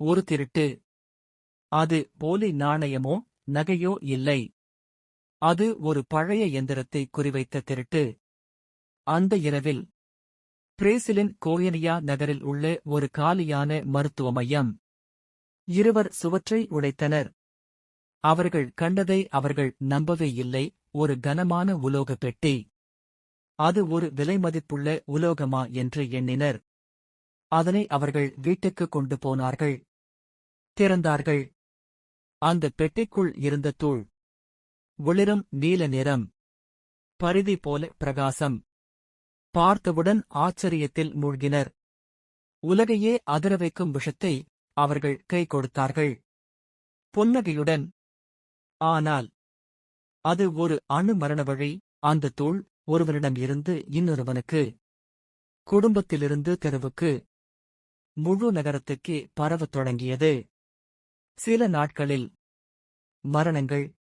ஒரு திருட்டு. அது போலி நாணயமோ நகையோ இல்லை. அது ஒரு பழைய எந்திரத்தை குறிவைத்த திருட்டு. அந்த இரவில் பிரேசிலின் கோயனியா நகரில் உள்ள ஒரு காலியான மருத்துவ மையம். இருவர் சுவற்றை உடைத்தனர். அவர்கள் கண்டதை அவர்கள் நம்பவே இல்லை. ஒரு கனமான உலோக பெட்டி. அது ஒரு விலைமதிப்புள்ள உலோகமா என்று எண்ணினர். அதனை அவர்கள் வீட்டுக்கு கொண்டு போனார்கள். திறந்தார்கள். அந்த பெட்டிக்குள் இருந்த தூள் ஒளிரும் நீல நிறம் பரிதி போல பிரகாசம். பார்த்தவுடன் ஆச்சரியத்தில் மூழ்கினர். உலகையே அதிர வைக்கும் விஷத்தை அவர்கள் கை கொடுத்தார்கள். புன்னகையுடன் ஆனால் அது ஒரு அணு மரண வழி. அந்த தூள் ஒருவரிடம் இருந்து இன்னொருவனுக்கு குடும்பத்திலிருந்து தெருவுக்கு முழு நகரத்துக்கே பரவத் தொடங்கியது. சில நாட்களில் மரணங்கள்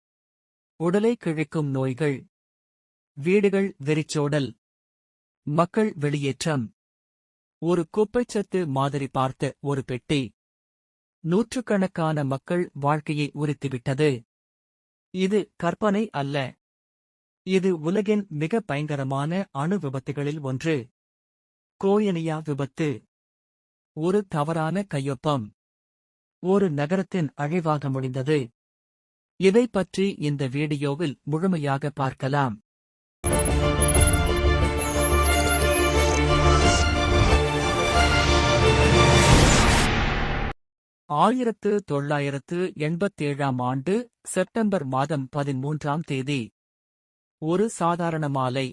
உடலை கிழிக்கும் நோய்கள் வீடுகள் வெறிச்சோடல் மக்கள் வெளியேற்றம். ஒரு குப்பைச்சத்து மாதிரி பார்த்த ஒரு பெட்டி நூற்றுக்கணக்கான மக்கள் வாழ்க்கையை உரித்துவிட்டது. இது கற்பனை அல்ல. இது உலகின் மிக பயங்கரமான அணு விபத்துகளில் ஒன்று. கோயனியா விபத்து. ஒரு தவறான கையொப்பம். ஒரு நகரத்தின் அழிவாக முடிந்தது. இதை பற்றி இந்த வீடியோவில் முழுமையாக பார்க்கலாம். ஆயிரத்து தொள்ளாயிரத்து எண்பத்தேழாம் ஆண்டு செப்டம்பர் மாதம் பதிமூன்றாம் தேதி. ஒரு சாதாரண மாலை.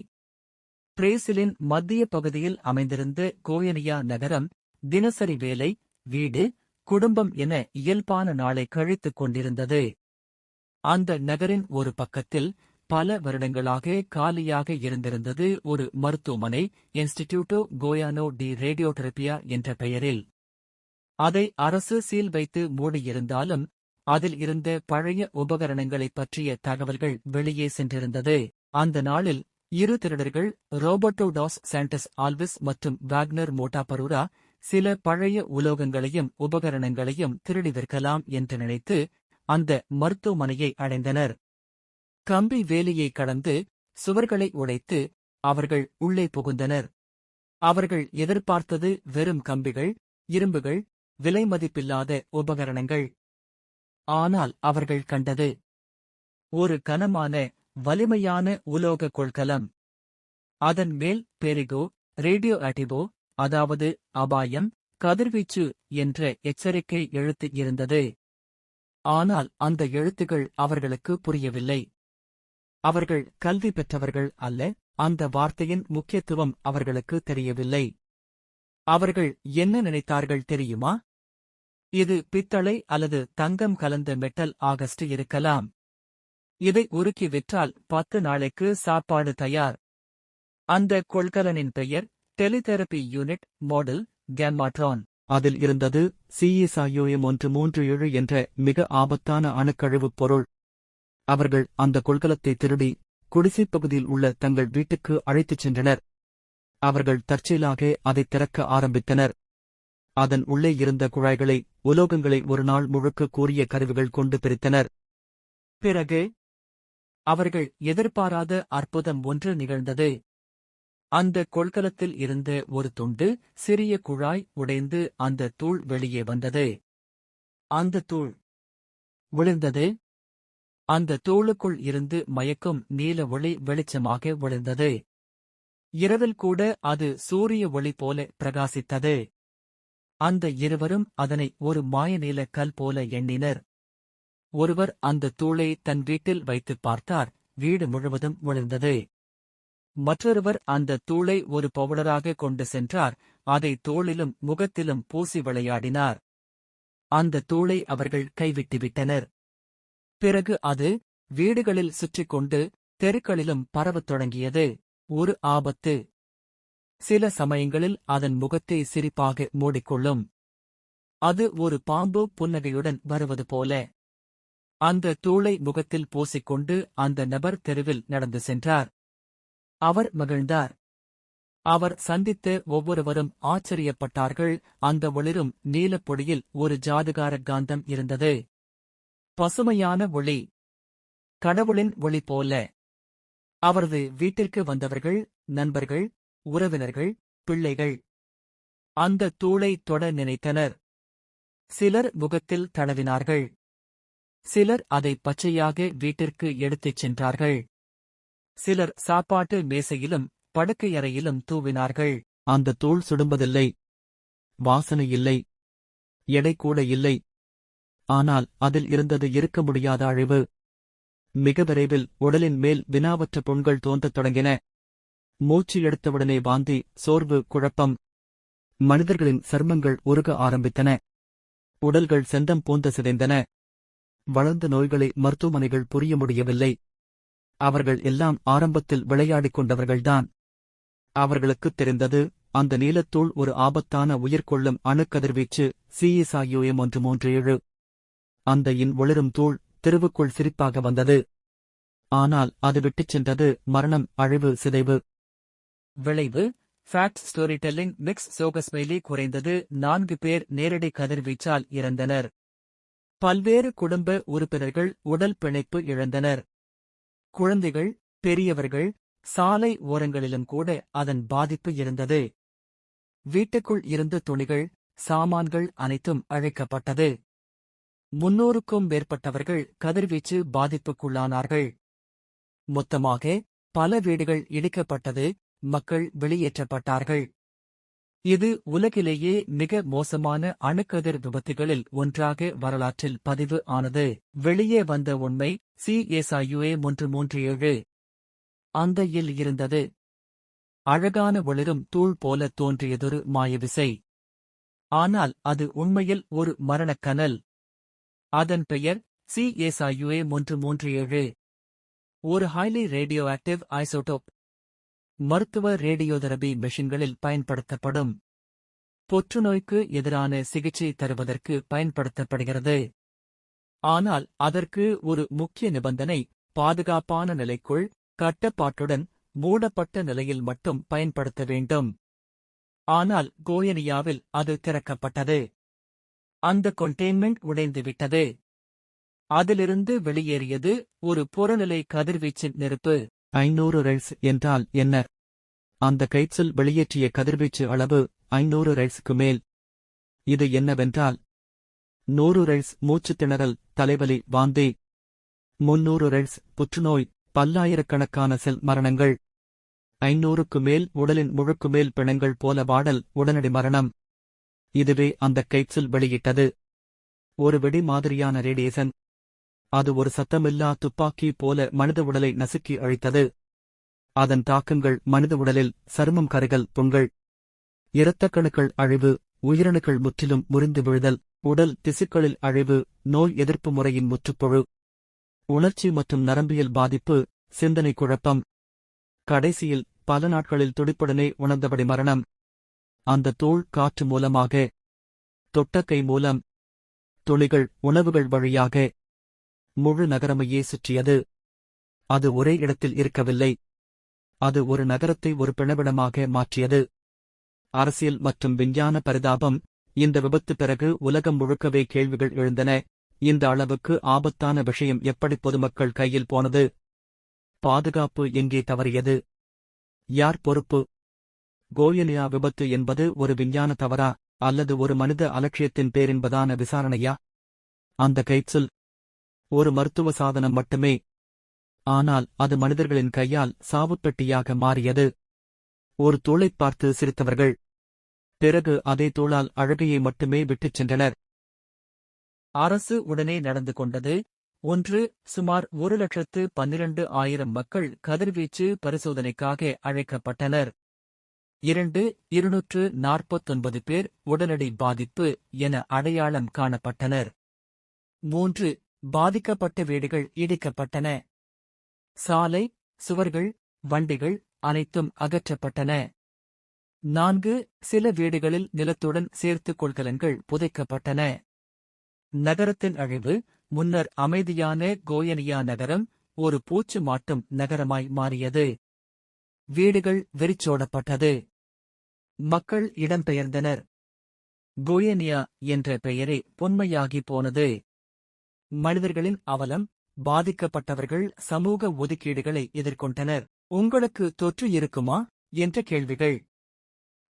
பிரேசிலின் மத்திய பகுதியில் அமைந்திருந்த கோயனியா நகரம் தினசரி வேலை வீடு குடும்பம் என இயல்பான நாளை கழித்துக் கொண்டிருந்தது. அந்த நகரின் ஒரு பக்கத்தில் பல வருடங்களாக காலியாக இருந்திருந்தது ஒரு மருத்துவமனை இன்ஸ்டிடியூட்டோ கோயானோ டி ரேடியோதெரபியா என்ற பெயரில். அதை அரசு சீல் வைத்து மூடியிருந்தாலும் அதில் இருந்த பழைய உபகரணங்களைப் பற்றிய தகவல்கள் வெளியே சென்றிருந்தது. அந்த நாளில் இரு திருடர்கள் ரோபர்டோ டாஸ் சாண்டஸ் ஆல்விஸ் மற்றும் வாக்னர் மோட்டாபரூரா சில பழைய உலோகங்களையும் உபகரணங்களையும் திருடி விற்கலாம் என்று நினைத்து அந்த மருத்துவமனையை அடைந்தனர். கம்பி வேலியை கடந்து சுவர்களை உடைத்து அவர்கள் உள்ளே புகுந்தனர். அவர்கள் எதிர்பார்த்தது வெறும் கம்பிகள் இரும்புகள் விலை மதிப்பில்லாத உபகரணங்கள். ஆனால் அவர்கள் கண்டது ஒரு கனமான வலிமையான உலோக கொள்கலம். அதன் மேல் பெரிகோ ரேடியோ ஆட்டிவோ அதாவது அபாயம் கதிர்வீச்சு என்ற எச்சரிக்கை எழுத்து இருந்தது. ஆனால் அந்த எழுத்துகள் அவர்களுக்கு புரியவில்லை. அவர்கள் கல்வி பெற்றவர்கள் அல்ல அந்த வார்த்தையின் முக்கியத்துவம் அவர்களுக்கு தெரியவில்லை. அவர்கள் என்ன நினைத்தார்கள் தெரியுமா? இது பித்தளை அல்லது தங்கம் கலந்த மெட்டல் ஆகஸ்ட் இருக்கலாம். இதை உருக்கி விற்றால் பத்து நாளைக்கு சாப்பாடு தயார். அந்த கொள்கலனின் பெயர் டெலிதெரபி யூனிட் மாடல் கேன்மாட்ரான் அதில் இருந்தது சிஇசாயோஎம் ஒன்று மூன்று ஏழு என்ற மிக ஆபத்தான அணுக்கழிவுப் பொருள். அவர்கள் அந்த கொள்கலத்தை திருடி குடிசைப் பகுதியில் உள்ள தங்கள் வீட்டுக்கு அழைத்துச் சென்றனர். அவர்கள் தற்செயலாக அதை திறக்க ஆரம்பித்தனர். அதன் உள்ளே இருந்த குழாய்களை உலோகங்களை ஒரு நாள் முழுக்க கூறிய கருவிகள் கொண்டு பிரித்தனர். பிறகு அவர்கள் எதிர்பாராத அற்புதம் ஒன்று நிகழ்ந்தது. அந்த கொள்கலத்தில் இருந்த ஒரு துண்டு சிறிய குழாய் உடைந்து அந்த தூள் வெளியே வந்தது. அந்த தூள் விழுந்தது. அந்த தூளுக்குள் இருந்து மயக்கும் நீல ஒளி வெளிச்சமாக விழுந்தது. இரவில் கூட அது சூரிய ஒளி போல பிரகாசித்தது. அந்த இருவரும் அதனை ஒரு மாயநீல கல் போல எண்ணினர். ஒருவர் அந்த தூளை தன் வீட்டில் வைத்துப் பார்த்தார். வீடு முழுவதும் விழுந்தது. மற்றொருவர் அந்த தூளை ஒரு பவுடராக கொண்டு சென்றார் அதை தோளிலும் முகத்திலும் பூசி விளையாடினார். அந்த தூளை அவர்கள் கைவிட்டுவிட்டனர். பிறகு அது வீடுகளில் சுற்றிக் கொண்டு தெருக்களிலும் பரவத் தொடங்கியது. ஒரு ஆபத்து. சில சமயங்களில் அதன் முகத்தை சிரிப்பாக மூடிக்கொள்ளும். அது ஒரு பாம்பு புன்னகையுடன் வருவது போல. அந்த தூளை முகத்தில் பூசிக்கொண்டு அந்த நபர் தெருவில் நடந்து சென்றார். அவர் மகிழ்ந்தார். அவர் சந்தித்த ஒவ்வொருவரும் ஆச்சரியப்பட்டார்கள். அந்த ஒளிரும் நீலப்பொடியில் ஒரு ஜாதுகார காந்தம் இருந்தது. பசுமையான ஒளி. கடவுளின் ஒளி போல. அவரது வீட்டிற்கு வந்தவர்கள் நண்பர்கள் உறவினர்கள் பிள்ளைகள். அந்த தூளை தொட நினைத்தனர். சிலர் முகத்தில் தடவினார்கள். சிலர் அதை பச்சையாக வீட்டிற்கு எடுத்துச் சென்றார்கள். சிலர் சாப்பாட்டு மேசையிலும் படுக்கையறையிலும் தூவினார்கள். அந்த தூள் சுடும்பதில்லை. வாசனை இல்லை. எடை கூட இல்லை. ஆனால் அதில் இருந்தது இருக்க முடியாத அழிவு. மிக விரைவில் உடலின் மேல் வினாவற்ற புண்கள் தோன்றத் தொடங்கின. மூச்சு எடுத்தவுடனே வாந்தி சோர்வு குழப்பம். மனிதர்களின் சர்மங்கள் உருக ஆரம்பித்தன. உடல்கள் செந்தம் போந்த சிதைந்தன. வளர்ந்த நோய்களை மருத்துவமனைகள் புரிய முடியவில்லை. அவர்கள் எல்லாம் ஆரம்பத்தில் விளையாடிக் கொண்டவர்கள்தான். அவர்களுக்குத் தெரிந்தது அந்த நீலத்தூள் ஒரு ஆபத்தான உயிர்கொள்ளும் அணுக்கதிர்வீச்சு சிஎஸ்ஐயுஎம் ஒன்று மூன்று ஏழு அந்த இன் ஒளிரும் தூள் தெருவுக்குள் சிரிப்பாக வந்தது. ஆனால் அது விட்டுச் சென்றது மரணம் அழிவு சிதைவு. விளைவு ஃபேக்ட் ஸ்டோரி டெல்லிங் மிக்ஸ் சோகஸ்மெயிலி குறைந்தது நான்கு பேர் நேரடி கதிர்வீச்சால் இறந்தனர். பல்வேறு குடும்ப உறுப்பினர்கள் உடல் பிணைப்பு இழந்தனர். குழந்தைகள் பெரியவர்கள் சாலை ஓரங்களிலும் கூட அதன் பாதிப்பு இருந்தது. வீட்டுக்குள் இருந்த துணிகள் சாமான்கள் அனைத்தும் அழைக்கப்பட்டது. முன்னூறுக்கும் மேற்பட்டவர்கள் கதிர்வீச்சு பாதிப்புக்குள்ளானார்கள். மொத்தமாக பல வீடுகள் இடிக்கப்பட்டது மக்கள் வெளியேற்றப்பட்டார்கள். இது உலகிலேயே மிக மோசமான அணுக்கதிர் விபத்துகளில் ஒன்றாக வரலாற்றில் பதிவு ஆனது. வெளியே வந்த உண்மை சிஎஸ்ஐயுஏ மூன்று மூன்று ஏழு. அந்தையில் இருந்தது. அழகான ஒளிரும் தூள் போல தோன்றியதொரு மாயவிசை. ஆனால் அது உண்மையில் ஒரு மரணக்கனல். அதன் பெயர் சிஎஸ்ஐயுஏ மூன்று மூன்று ஏழு. ஒரு ஹைலி ரேடியோ ஆக்டிவ் ஐசோடோப் மருத்துவ ரேடியோதெரபி மெஷின்களில் பயன்படுத்தப்படும். புற்றுநோய்க்கு எதிரான சிகிச்சை தருவதற்கு பயன்படுத்தப்படுகிறது. ஆனால் அதற்கு ஒரு முக்கிய நிபந்தனை பாதுகாப்பான நிலைக்குள் கட்டப்பாட்டுடன் மூடப்பட்ட நிலையில் மட்டும் பயன்படுத்த வேண்டும். ஆனால் கோயனியாவில் அது திறக்கப்பட்டது. அந்த கொண்டெய்ன்மெண்ட் உடைந்துவிட்டது. அதிலிருந்து வெளியேறியது ஒரு புறநிலை கதிர்வீச்சின் நெருப்பு. ஐநூறு ரெல்ஸ் என்றால் என்ன? அந்த கைட்ஸில் வெளியேற்றிய கதிர்வீச்சு அளவு ஐநூறு ரெல்ஸ்க்கு மேல். இது என்னவென்றால் நூறு ரெல்ஸ் மூச்சுத் திணறல் தலைவலி வாந்தி. முன்னூறு ரெல்ஸ் புற்றுநோய் பல்லாயிரக்கணக்கான செல் மரணங்கள். ஐநூறுக்கு மேல் உடலின் முழுக்கு மேல் பிணங்கள் போல வாடல் உடனடி மரணம். இதுவே அந்த கைட்ஸில் வெளியிட்டது. ஒரு வெடி மாதிரியான ரேடியேஷன். அது ஒரு சத்தமில்லா துப்பாக்கி போல மனித உடலை நசுக்கி அழித்தது. அதன் தாக்கங்கள் மனித உடலில் சருமம் கரைகள் பொங்கல் இரத்தக்கணுக்கள் அழிவு உயிரணுக்கள் முற்றிலும் முறிந்து விழுதல் உடல் திசுக்களில் அழிவு நோய் எதிர்ப்பு முறையின் முற்றுப்புழு உணர்ச்சி மற்றும் நரம்பியல் பாதிப்பு சிந்தனை குழப்பம். கடைசியில் பல நாட்களில் துடிப்புடனே உணர்ந்தபடி மரணம். அந்த தோல் காற்று மூலமாக தொட்டக்கை மூலம் துளிகள் உணவுகள் வழியாக முழு நகரமையே சுற்றியது. அது ஒரே இடத்தில் இருக்கவில்லை. அது ஒரு நகரத்தை ஒரு பிணவிடமாக மாற்றியது. அரசியல் மற்றும் விஞ்ஞான பரிதாபம். இந்த விபத்து பிறகு உலகம் முழுக்கவே கேள்விகள் எழுந்தன. இந்த அளவுக்கு ஆபத்தான விஷயம் எப்படி பொதுமக்கள் கையில் போனது? பாதுகாப்பு எங்கே தவறியது? யார் பொறுப்பு? கோயலியா விபத்து என்பது ஒரு விஞ்ஞான தவறா அல்லது ஒரு மனித அலட்சியத்தின் பேரென்பதான விசாரணையா? அந்த கைட்ஸில் ஒரு மருத்துவ சாதனம் மட்டுமே. ஆனால் அது மனிதர்களின் கையால் சாவுப்பெட்டியாக மாறியது. ஒரு தூளைப் பார்த்து சிரித்தவர்கள். பிறகு அதே தூளால் அழகையை மட்டுமே விட்டுச் சென்றனர். அரசு உடனே நடந்து கொண்டது. ஒன்று சுமார் ஒரு லட்சத்து பன்னிரண்டு ஆயிரம் மக்கள் கதிர்வீச்சு பரிசோதனைக்காக அழைக்கப்பட்டனர். இரண்டு இருநூற்று நாற்பத்தொன்பது பேர் உடனடி பாதிப்பு என அடையாளம் காணப்பட்டனர். மூன்று பாதிக்கப்பட்ட வீடுகள் இடிக்கப்பட்டன. சாலை சுவர்கள் வண்டிகள் அனைத்தும் அகற்றப்பட்டன. நான்கு சில வீடுகளில் நிலத்துடன் சேர்த்து கொள்கலன்கள் புதைக்கப்பட்டன. நகரத்தின் அழிவு முன்னர் அமைதியான கோயனியா நகரம் ஒரு பூச்சு மாட்டும் நகரமாய் மாறியது. வீடுகள் வெறிச்சோடப்பட்டது. மக்கள் இடம்பெயர்ந்தனர். கோயனியா என்ற பெயரே பொன்மையாகி போனது. மனிதர்களின் அவலம் பாதிக்கப்பட்டவர்கள் சமூக ஒதுக்கீடுகளை எதிர்கொண்டனர். உங்களுக்கு தொற்று இருக்குமா? என்ற கேள்விகள்.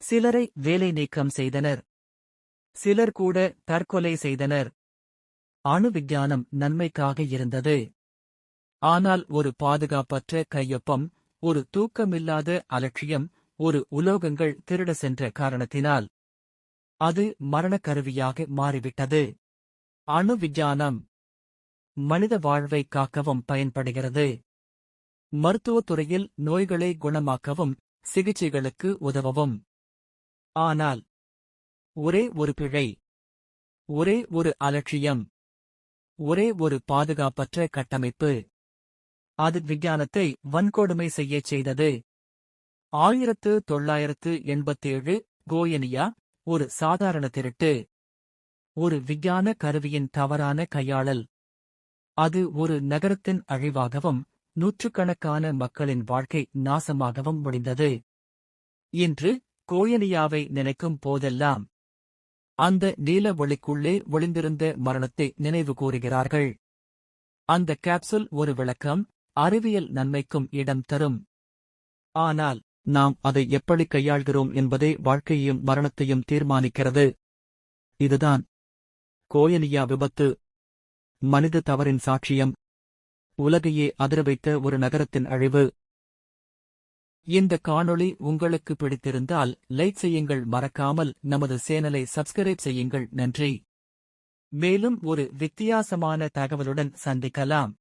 சிலரை வேலை நீக்கம் செய்தனர். சிலர் கூட தற்கொலை செய்தனர். அணு விஞ்ஞானம் நன்மைக்காக இருந்தது. ஆனால் ஒரு பாதுகாப்பற்ற கையொப்பம் ஒரு தூக்கமில்லாத அலட்சியம் ஒரு உலோகங்கள் திருட சென்ற காரணத்தினால் அது மரணக் கருவியாக மாறிவிட்டது. அணு விஞ்ஞானம் மனித வாழ்வை காக்கவும் பயன்படுகிறது. மருத்துவத் துறையில் நோய்களை குணமாக்கவும் சிகிச்சைகளுக்கு உதவவும். ஆனால் ஒரே ஒரு பிழை ஒரே ஒரு அலட்சியம் ஒரே ஒரு பாதுகாப்பற்ற கட்டமைப்பு. அது விஞ்ஞானத்தை வன்கொடுமை செய்யச் செய்தது. ஆயிரத்து தொள்ளாயிரத்து எண்பத்தேழு கோயனியா ஒரு சாதாரண திருட்டு ஒரு விஞ்ஞான கருவியின் தவறான கையாளல். அது ஒரு நகரத்தின் அழிவாகவும் நூற்றுக்கணக்கான மக்களின் வாழ்க்கை நாசமாகவும் முடிந்தது. இன்று கோயனியாவை நினைக்கும் போதெல்லாம் அந்த நீல ஒளிக்குள்ளே ஒளிந்திருந்த மரணத்தை நினைவு கூறுகிறார்கள். அந்த கேப்சுல் ஒரு விளக்கம் அறிவியல் நன்மைக்கும் இடம் தரும். ஆனால் நாம் அதை எப்படி கையாள்கிறோம் என்பதே வாழ்க்கையையும் மரணத்தையும் தீர்மானிக்கிறது. இதுதான் கோயனியா விபத்து. மனித தவறின் சாட்சியம். உலகையே அதிரவைத்த ஒரு நகரத்தின் அழிவு. இந்த காணொளி உங்களுக்கு பிடித்திருந்தால் லைக் செய்யுங்கள். மறக்காமல் நமது சேனலை சப்ஸ்கிரைப் செய்யுங்கள். நன்றி. மேலும் ஒரு வித்தியாசமான தகவலுடன் சந்திக்கலாம்.